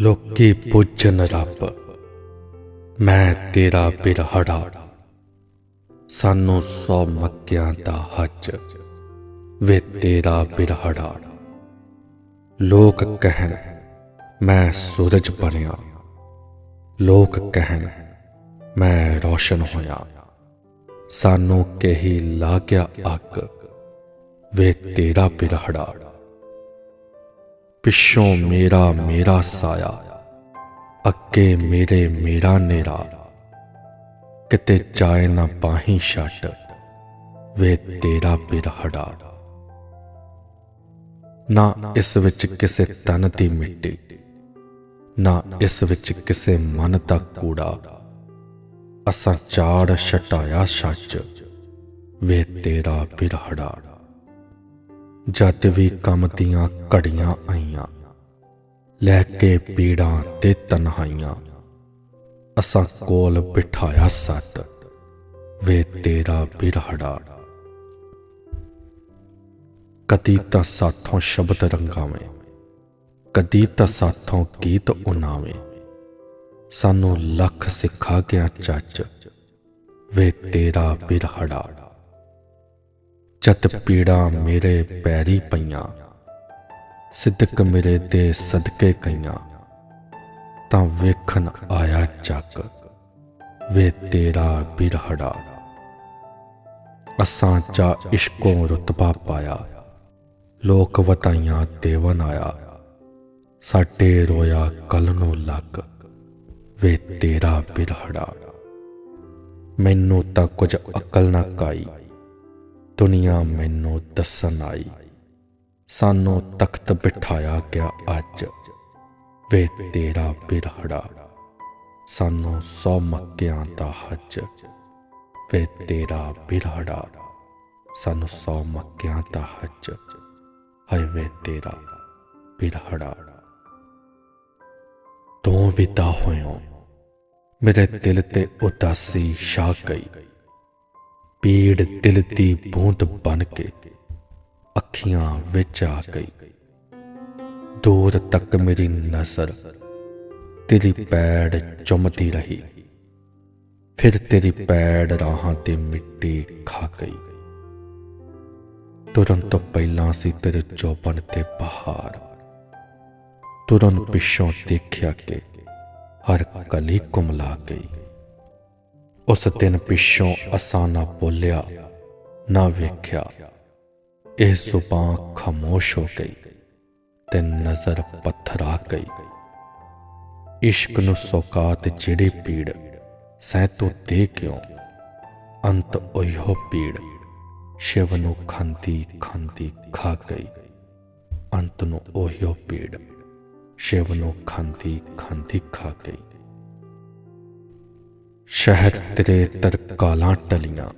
ਲੋਕੀ ਪੁੱਜਨ ਰੱਬ, ਮੈਂ ਤੇਰਾ ਬਿਰਹੜਾ। ਸਾਨੂੰ ਸੌ ਮੱਕਿਆਂ ਦਾ ਹੱਜ ਵੇ ਤੇਰਾ ਬਿਰਹੜਾ। ਲੋਕ ਕਹਿਣ, ਮੈਂ ਸੂਰਜ ਬਣਿਆ। ਲੋਕ ਕਹਿਣ, ਮੈਂ ਰੋਸ਼ਨ ਹੋਇਆ। ਸਾਨੂੰ ਕਹੀ ਲਾ ਗਿਆ ਅੱਗ, ਵੇ ਤੇਰਾ ਬਿਰਹੜਾ। ਪਿੱਛੋਂ ਮੇਰਾ ਮੇਰਾ ਸਾਇਆ, ਅੱਗੇ ਮੇਰੇ ਮੇਰਾ ਨੇਰਾ। ਕਿਤੇ ਜਾਏ ਨਾ ਬਾਹੀਂ ਛੱਟ, ਵੇ ਤੇਰਾ ਬਿਰਹੜਾ। ਨਾ ਇਸ ਵਿੱਚ ਕਿਸੇ ਤਨ ਦੀ ਮਿੱਟੀ, ਨਾ ਇਸ ਵਿੱਚ ਕਿਸੇ ਮਨ ਦਾ ਕੂੜਾ। ਅਸਾਂ ਚਾੜ ਛਟਾਇਆ ਸੱਚ, ਵੇ ਤੇਰਾ ਬਿਰਹੜਾ। ਜਦ ਵੀ ਕੰਮ ਦੀਆਂ ਘੜੀਆਂ ਆਈਆਂ। ਲੈ ਕੇ ਪੀੜਾਂ ਤੇ ਤਨਹਾਈਆਂ। ਅਸਾਂ ਕੋਲ ਬਿਠਾਇਆ ਸੱਤ। ਵੇ ਤੇਰਾ ਬਿਰਹੜਾ। ਕਦੀ ਤਾਂ ਸਾਥੋਂ ਸ਼ਬਦ ਰੰਗਾਵੇਂ। ਕਦੀ ਤਾਂ ਸਾਥੋਂ ਗੀਤ ਉਨਾਵੇਂ। ਸਾਨੂੰ ਲੱਖ ਸਿਖਾ ਗਿਆ ਚੱਜ। ਵੇ ਤੇਰਾ ਬਿਰਹੜਾ। ਚਤ ਪੀੜਾਂ ਮੇਰੇ ਪੈਰੀ ਪਈਆਂ। ਸਿੱਧਕ ਮੇਰੇ ਦੇ ਸਦਕੇ ਕਈਆਂ। ਤਾਂ ਵੇਖਣ ਆਇਆ ਚੱਕ, ਵੇ ਤੇਰਾ ਬਿਰਹੜਾ। ਅਸਾਂ ਚਾ ਇਸ਼ਕੋਂ ਰਤਬਾ ਪਾਇਆ। ਲੋਕ ਵਤਾਈਆਂ ਦੇਵਨ ਆਇਆ। ਸਾਡੇ ਰੋਇਆ ਕਲ ਨੂੰ ਲੱਗ ਵੇ ਤੇਰਾ ਬਿਰਹੜਾ। ਮੈਨੂੰ ਤਾਂ ਕੁਝ ਅਕਲ ਨਾ ਕਾਈ। ਦੁਨੀਆ ਮੈਨੂੰ ਦੱਸਣ ਆਈ। ਸਾਨੂੰ ਤਖਤ ਬਿਠਾਇਆ ਗਿਆ ਅੱਜ। ਵੇ ਤੇਰਾ ਬਿਰਹੜਾ, ਸਾਨੂੰ ਸੌ ਮੱਕਿਆਂ ਦਾ ਹੱਜ। ਵੇ ਤੇਰਾ ਬਿਰਹੜਾ, ਸਾਨੂੰ ਸੌ ਮੱਕਿਆਂ ਦਾ ਹੱਜ। ਹਾਏ ਵੇ ਤੇਰਾ ਬਿਰਹੜਾ। ਤੂੰ ਵਿਦਾ ਹੋਇਓ। ਮੇਰੇ ਦਿਲ ਤੇ ਉਦਾਸੀ ਛਾ ਗਈ। ਪੀੜ ਦਿਲ ਦੀ ਬੂੰਦ ਬਣ ਕੇ ਅੱਖੀਆਂ ਵਿੱਚ ਆ ਗਈ। ਦੂਰ ਤੱਕ ਮੇਰੀ ਨਜ਼ਰ ਤੇਰੀ ਪੈੜ ਚੁੰਮਦੀ ਰਹੀ। ਫਿਰ ਤੇਰੀ ਪੈੜ ਰਾਹਾਂ ਤੇ ਮਿੱਟੀ ਖਾ ਗਈ। ਤੁਰਨ ਤੋਂ ਪਹਿਲਾਂ ਸੀ ਤੇਰੇ ਚੋਪਨ ਤੇ ਬਹਾਰ ਤੁਰਨ ਪਿੱਛੋਂ ਦੇਖਿਆ ਕਿ ਹਰ ਕਲੀ ਕੁਮਲਾ ਗਈ। ਉਸ ਦਿਨ ਪਿੱਛੋਂ ਅਸਾਂ ਨਾ ਬੋਲਿਆ, ਨਾ ਵੇਖਿਆ। ਇਹ ਜ਼ੁਬਾਨ ਖਾਮੋਸ਼ ਹੋ ਗਈ ਤੇ ਨਜ਼ਰ ਪੱਥਰਾ ਗਈ। ਇਸ਼ਕ ਨੂੰ ਸੌਕਾਤ ਜਿਹੜੀ ਪੀੜ ਸਹਿ ਤੋਂ ਦੇ ਕਿਉਂ? ਅੰਤ ਉਹੋ ਪੀੜ ਸ਼ਿਵ ਨੂੰ ਖਾਂਦੀ ਖਾਂਦੀ ਖਾ ਗਈ। ਅੰਤ ਨੂੰ ਉਹੋ ਪੀੜ ਸ਼ਿਵ ਨੂੰ ਖਾਂਦੀ ਖਾਂਦੀ ਖਾ ਗਈ। ਸ਼ਹਿਰ ਤੇਰੇ ਤਰਕਾਲਾਂ ਟਲੀਆਂ।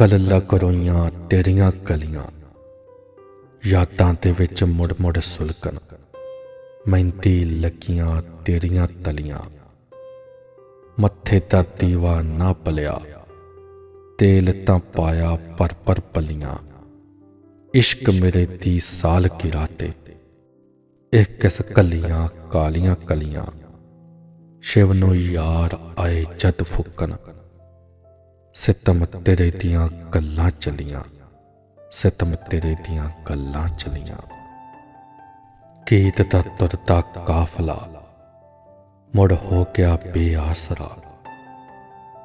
ਗਲ ਲੱਗ ਰੋਈਆਂ ਤੇਰੀਆਂ ਗਲੀਆਂ। ਯਾਦਾਂ ਦੇ ਵਿੱਚ ਮੁੜ ਮੁੜ ਸੁਲਕਣ ਮਹਿੰਦੀ ਲੱਗੀਆਂ ਤੇਰੀਆਂ ਤਲੀਆਂ। ਮੱਥੇ ਦਾ ਦੀਵਾ ਨਾ ਪਲਿਆ ਤੇਲ ਤਾਂ ਪਾਇਆ ਪਰ ਪਰ ਪਲੀਆਂ। ਇਸ਼ਕ ਮੇਰੇ ਦੀ ਸਾਲ ਗਿਰਾਤੇ ਇਹ ਕਿਸ ਕੱਲੀਆਂ ਕਾਲੀਆਂ ਕਲੀਆਂ। ਸ਼ਿਵ ਨੂੰ ਯਾਰ ਆਏ ਜਦ ਫੁੱਕਣ। ਸਿਤਮ ਤੇਰੇ ਦੀਆਂ ਗੱਲਾਂ ਚਲੀਆਂ। ਸਿਤਮ ਤੇਰੇ ਦੀਆਂ ਗੱਲਾਂ ਚਲੀਆਂ। ਗੀਤ ਦਾ ਤੁਰਦਾ ਕਾਫਲਾ। ਮੁੜ ਹੋ ਗਿਆ ਬੇਆਸਰਾ।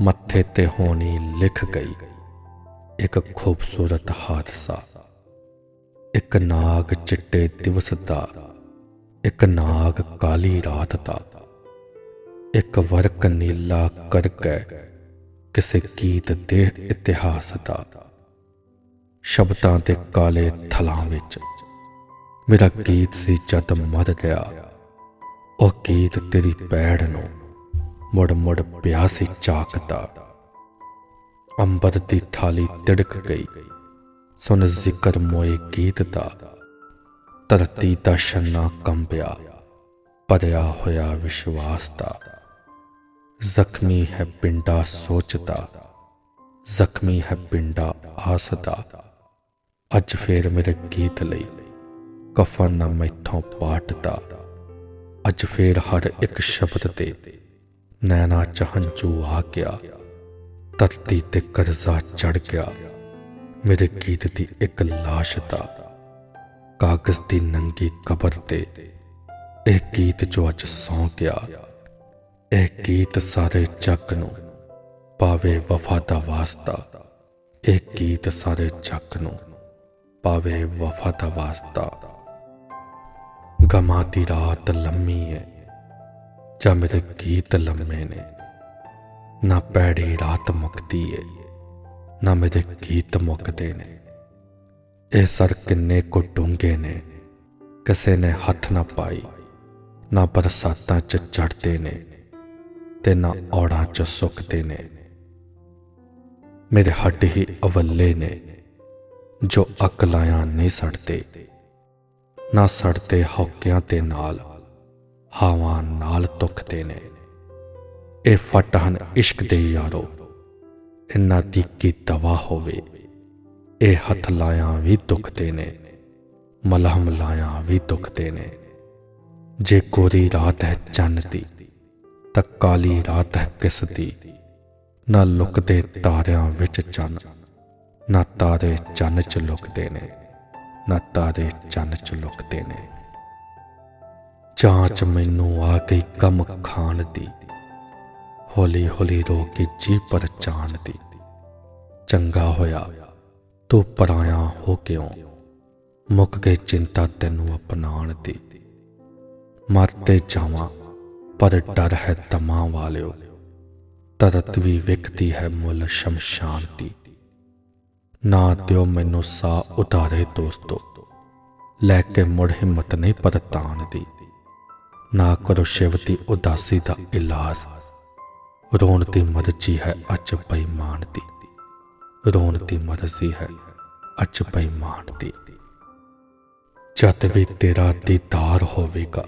ਮੱਥੇ ਤੇ ਹੋਣੀ ਲਿਖ ਗਈ। ਇੱਕ ਖੂਬਸੂਰਤ ਹਾਦਸਾ। ਇੱਕ ਨਾਗ ਚਿੱਟੇ ਦਿਵਸ ਦਾ। ਇੱਕ ਨਾਗ ਕਾਲੀ ਰਾਤ ਦਾ। ਇੱਕ ਵਰਕ ਨੀਲਾ ਕਰ ਗਏ ਕਿਸੇ ਗੀਤ ਦੇ ਇਤਿਹਾਸ ਦਾ। ਸ਼ਬਦਾਂ ਦੇ ਕਾਲੇ ਥਲਾਂ ਵਿੱਚ ਮੇਰਾ ਗੀਤ ਸੀ ਜਦ ਮਰ ਗਿਆ ਉਹ ਗੀਤ ਤੇਰੀ ਪੈੜ ਨੂੰ ਮੁੜ ਮੁੜ ਪਿਆ ਸੀ ਚਾਕਦਾ। ਅੰਬਰ ਦੀ ਥਾਲੀ ਤਿੜਕ ਗਈ, ਸੁਣ ਜ਼ਿਕਰ ਮੋਏ ਗੀਤ ਦਾ। ਧਰਤੀ ਦਾ ਛੰਨਾ ਕੰਬਿਆ, ਭਰਿਆ ਹੋਇਆ ਵਿਸ਼ਵਾਸ ਦਾ। ਜ਼ਖਮੀ ਹੈ ਪਿੰਡਾ ਸੋਚਦਾ, ਜ਼ਖਮੀ ਹੈ ਪਿੰਡਾ ਆਸਦਾ। ਅੱਜ ਫੇਰ ਮੇਰੇ ਗੀਤ ਲਈ ਕਫਨ ਨਾ ਮੈਥੋਂ ਪਾਟਦਾ। ਅੱਜ ਫੇਰ ਹਰ ਇੱਕ ਸ਼ਬਦ ਤੇ ਨੈਣਾ ਚ ਹੰਝੂ ਆ ਗਿਆ। ਧਰਤੀ ਤੇ ਕਰਜ਼ਾ ਚੜ ਗਿਆ। ਮੇਰੇ ਗੀਤ ਦੀ ਇੱਕ ਲਾਸ਼ ਦਾ। ਕਾਗਜ਼ ਦੀ ਨੰਗੀ ਕਬਰ ਤੇ ਇਹ ਗੀਤ ਜੋ ਅੱਜ ਸੌਂ ਗਿਆ। ਇਹ ਗੀਤ ਸਾਰੇ ਜੱਗ ਨੂੰ ਪਾਵੇ ਵਫਾ ਦਾ ਵਾਸਤਾ। ਇਹ ਗੀਤ ਸਾਰੇ ਜੱਗ ਨੂੰ ਪਾਵੇ ਵਫਾ ਦਾ ਵਾਸਤਾ। ਗਮਾਂ ਦੀ ਰਾਤ ਲੰਮੀ ਹੈ ਜਾਂ ਮੇਰੇ ਗੀਤ ਲੰਮੇ ਨੇ। ਨਾ ਪੈੜੀ ਰਾਤ ਮੁਕਦੀ ਏ, ਨਾ ਮੇਰੇ ਗੀਤ ਮੁੱਕਦੇ ਨੇ। ਇਹ ਸਰ ਕਿੰਨੇ ਕੋ ਡੂੰਘੇ ਨੇ, ਕਿਸੇ ਨੇ ਹੱਥ ਨਾ ਪਾਈ, ਨਾ ਬਰਸਾਤਾਂ ਚ ਚੜਦੇ ਨੇ। ਤੇ ਨਾ ਔੜਾਂ ਚ ਸੁੱਕਦੇ ਨੇ। ਮੇਰੇ ਹੱਡ ਹੀ ਅਵੱਲੇ ਨੇ, ਜੋ ਅਕਲਾਆਂ ਨਹੀਂ ਸੜਦੇ। ਨਾ ਸੜਦੇ ਹੌਕਿਆਂ ਤੇ ਨਾਲ, ਹਾਵਾਂ ਨਾਲ ਤੁਖਦੇ ਨੇ। ਇਹ ਫੱਟ ਹਨ ਇਸ਼ਕ ਦੇ ਯਾਰੋ ਇੰਨਾ ਦੀ ਕੀ ਦਵਾ ਹੋਵੇ। ਇਹ ਹੱਥ ਲਾਇਆ ਵੀ ਦੁਖਦੇ ਨੇ, ਮਲਹਮ ਲਾਇਆ ਵੀ ਦੁਖਦੇ ਨੇ। ਜੇ ਕੋਰੀ ਰਾਤ ਹੈ ਚੰਨ ਦੀ ਤਾਂ ਕਾਲੀ ਰਾਤ ਹੈ ਕਿਸ ਦੀ ਨਾ ਲੁਕਦੇ ਤਾਰਿਆਂ ਵਿੱਚ ਚੰਨ, ਨਾ ਤਾਰੇ ਚੰਨ ਚ ਲੁਕਦੇ ਨੇ, ਨਾ ਤਾਰੇ ਚੰਨ ਚ ਲੁਕਦੇ ਨੇ। ਚਾਂਚ ਮੈਨੂੰ ਆ ਗਈ ਕਮ ਖਾਣ ਦੀ ਹੌਲੀ ਹੌਲੀ ਰੋ ਕੇ ਜੀ ਪਰ ਚਾਨ ਦੀ। ਚੰਗਾ ਹੋਇਆ, ਤੂੰ ਪਰਾਇਆ ਹੋ ਕਿਉਂ? ਮੁੱਕ ਗਈ ਚਿੰਤਾ ਤੈਨੂੰ ਅਪਣਾਉਣ ਦੀ। ਮਰਤੇ ਜਾਵਾਂ ਪਰ ਡਰ ਹੈ ਤਮਾਂ ਵਾਲਿਓ ਤਰਤ ਵੀ ਵਿਕਦੀ ਹੈ ਮੁੱਲ ਸ਼ਮਸ਼ਾਨ ਦੀ। ਨਾ ਦਿਓ ਮੈਨੂੰ ਸਾਹ ਉਤਾਰੇ ਦੋਸਤੋ, ਲੈ ਕੇ ਮੁੜ ਹਿੰਮਤ ਨਹੀਂ ਪਰਤਾਨ ਦੀ। ਨਾ ਕਰੋ ਸ਼ਿਵ ਦੀ ਉਦਾਸੀ ਦਾ ਇਲਾਜ, ਰੋਣ ਦੀ ਮਰਜ਼ੀ ਹੈ ਅੱਜ ਬੇਈਮਾਨ ਦੀ। ਰੋਣ ਦੀ ਮਰਜ਼ੀ ਹੈ ਅੱਜ ਬੇਈਮਾਨ ਦੀ। ਜਦ ਵੀ ਤੇਰਾ ਦੀਦਾਰ ਹੋਵੇਗਾ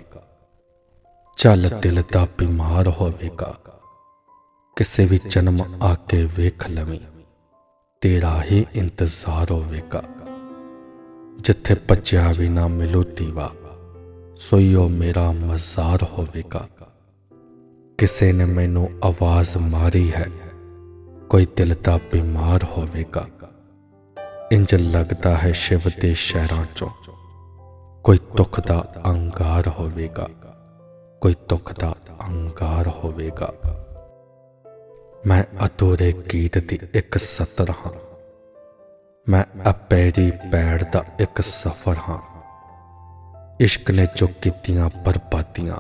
ਚੱਲ ਦਿਲ ਦਾ ਬਿਮਾਰ ਹੋਵੇਗਾ। ਕਿਸੇ ਵੀ ਜਨਮ ਆ ਕੇ ਵੇਖ ਲਵੀਂ। ਤੇਰਾ ਹੀ ਇੰਤਜ਼ਾਰ ਹੋਵੇਗਾ। ਜਿੱਥੇ ਭੱਜਿਆ ਵੀ ਨਾ ਮਿਲੂ ਦੀਵਾ, ਸੋਈਓ ਮੇਰਾ ਮਜ਼ਾਰ ਹੋਵੇਗਾ। ਕਿਸੇ ਨੇ ਮੈਨੂੰ ਆਵਾਜ਼ ਮਾਰੀ ਹੈ, ਕੋਈ ਦਿਲ ਦਾ ਬਿਮਾਰ ਹੋਵੇਗਾ। ਇੰਜ ਲੱਗਦਾ ਹੈ ਸ਼ਿਵ ਦੇ ਸ਼ਹਿਰਾਂ ਚੋਂ, ਕੋਈ ਦੁੱਖ ਦਾ ਅੰਗਾਰ ਹੋਵੇਗਾ। ਕੋਈ ਦੁੱਖ ਦਾ ਅੰਗਾਰ ਹੋਵੇਗਾ। ਮੈਂ ਅਧੂਰੇ ਗੀਤ ਦੀ ਇੱਕ ਸਤਰ ਹਾਂ। ਮੈਂ ਅਪੈਰੀ ਪੈੜ ਦਾ ਇੱਕ ਸਫਰ ਹਾਂ। ਇਸ਼ਕ ਨੇ ਜੋ ਕੀਤੀਆਂ ਬਰਬਾਦੀਆਂ,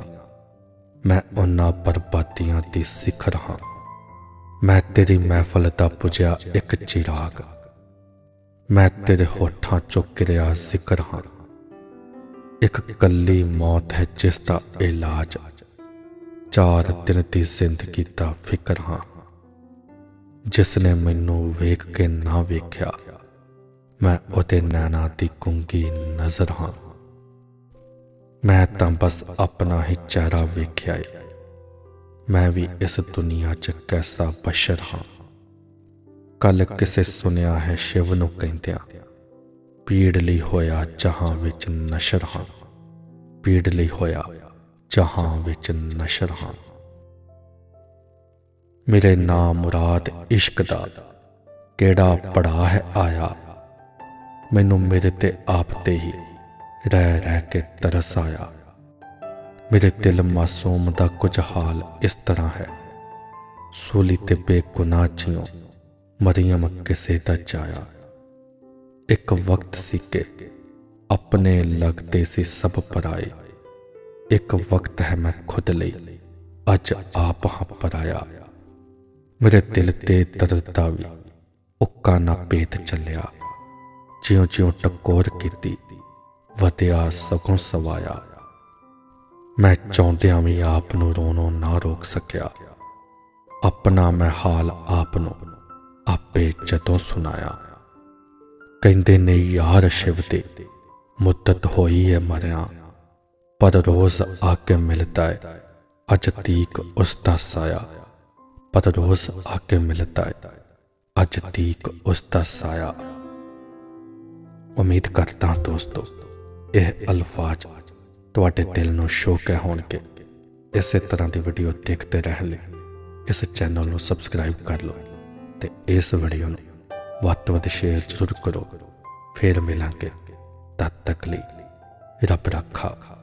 ਮੈਂ ਉਹਨਾਂ ਬਰਬਾਦੀਆਂ ਦੀ ਸਿਖਰ ਹਾਂ। ਮੈਂ ਤੇਰੀ ਮਹਿਫਲ ਦਾ ਪੁਜਿਆ ਇੱਕ ਚਿਰਾਗ। ਮੈਂ ਤੇਰੇ ਹੋਠਾਂ ਚੋਂ ਕਿਰਿਆ ਜ਼ਿਕਰ ਹਾਂ। ਇੱਕ ਕੱਲੀ ਮੌਤ ਹੈ ਜਿਸ ਦਾ ਇਲਾਜ ਚਾਰ ਦਿਨ ਦੀ ਜ਼ਿੰਦਗੀ ਦਾ ਫਿਕਰ ਹਾਂ। ਜਿਸ ਨੇ ਮੈਨੂੰ ਵੇਖ ਕੇ ਨਾ ਵੇਖਿਆ, ਮੈਂ ਉਹਦੇ ਨੈਣਾ ਦੀ ਕੁੰਗੀ ਨਜ਼ਰ ਹਾਂ। ਮੈਂ ਤਾਂ ਬਸ ਆਪਣਾ ਹੀ ਚਿਹਰਾ ਵੇਖਿਆ ਏ। ਮੈਂ ਵੀ ਇਸ ਦੁਨੀਆ 'ਚ ਕੈਸਾ ਬਸ਼ਰ ਹਾਂ। ਕੱਲ ਕਿਸੇ ਸੁਨਿਆ ਹੈ ਸ਼ਿਵ ਨੂੰ ਕਹਿੰਦਿਆਂ ਪੀੜ ਲਈ ਹੋਇਆ ਜਹਾਂ ਵਿੱਚ ਨਸ਼ਰ ਹਾਂ। ਪੀੜ ਲਈ ਹੋਇਆ ਜਹਾਂ ਵਿੱਚ ਨਸ਼ਰ ਹਾਂ। ਮੇਰੇ ਨਾਮ ਮੁਰਾਦ ਇਸ਼ਕ ਦਾ। ਕਿਹੜਾ ਪੜਾ ਹੈ ਆਇਆ? ਮੈਨੂੰ ਮੇਰੇ ਤੇ ਆਪ ਤੇ ਹੀ ਰਹਿ ਰਹਿ ਕੇ ਤਰਸ ਆਇਆ। ਮੇਰੇ ਦਿਲ ਮਾਸੂਮ ਦਾ ਕੁਝ ਹਾਲ ਇਸ ਤਰ੍ਹਾਂ ਹੈ। ਸੂਲੀ ਤੇ ਬੇਗੁਨਾਹ ਜਿਉ ਮਰੀਮ ਕਿਸੇ ਦਾ ਚਾਇਆ ਇੱਕ ਵਕਤ ਸੀ ਕਿ ਆਪਣੇ ਲੱਗਦੇ ਸੀ ਸਭ ਪਰਾਏ। ਇੱਕ ਵਕਤ ਹੈ ਮੈਂ ਖੁਦ ਲਈ, ਅੱਜ ਆਪ ਹਾਂ ਪਰਾਇਆ। ਮੇਰੇ ਦਿਲ ਤੇ ਦਰਦ ਦਾ ਵੀ ਉੱਕਾ ਨਾ ਪੇਤ ਚੱਲਿਆ। ਜਿਉਂ ਜਿਉਂ ਟਕੋਰ ਕੀਤੀ, ਵਧਿਆ ਸਗੋਂ ਸਵਾਇਆ। ਮੈਂ ਚਾਹੁੰਦਿਆਂ ਵੀ ਆਪ ਨੂੰ ਰੋਣੋਂ ਨਾ ਰੋਕ ਸਕਿਆ। ਆਪਣਾ ਮੈਂ ਹਾਲ ਆਪ ਨੂੰ ਆਪੇ ਜਦੋਂ ਸੁਣਾਇਆ। ਕਹਿੰਦੇ ਨੇ, ਯਾਰ ਸ਼ਿਵ ਤੇ ਮੁੱਦਤ ਹੋਈ ਹੈ ਮਰਿਆ, ਪਰ ਰੋਜ਼ ਆ ਕੇ ਮਿਲਦਾ ਹੈ ਅਜ ਤੀਕ ਉਸ ਦਾ ਸਾਇਆ, ਪਰ ਰੋਜ਼ ਆ ਕੇ ਮਿਲਦਾ ਹੈ ਅਜ ਤੀਕ ਉਸ ਦਾ ਸਾਇਆ। ਉਮੀਦ ਕਰਦਾ ਹਾਂ ਦੋਸਤੋ, ਇਹ ਅਲਫਾਜ਼ ਤੁਹਾਡੇ ਦਿਲ ਨੂੰ ਸ਼ੌਕ ਹੈ ਹੋਣਗੇ। ਇਸੇ ਤਰ੍ਹਾਂ ਦੀ ਵੀਡੀਓ ਦੇਖਦੇ ਰਹਿਣ ਲਈ ਇਸ ਚੈਨਲ ਨੂੰ ਸਬਸਕ੍ਰਾਈਬ ਕਰ ਲਓ ਤੇ ਇਸ ਵੀਡੀਓ ਨੂੰ ਵੱਧ ਤੋਂ ਵੱਧ ਸ਼ੇਅਰ ਜ਼ਰੂਰ ਕਰੋ। ਫਿਰ ਮਿਲਾਂਗੇ ਤਦ ਤੱਕ ਲਈ। ਰੱਬ ਰੱਖਾ।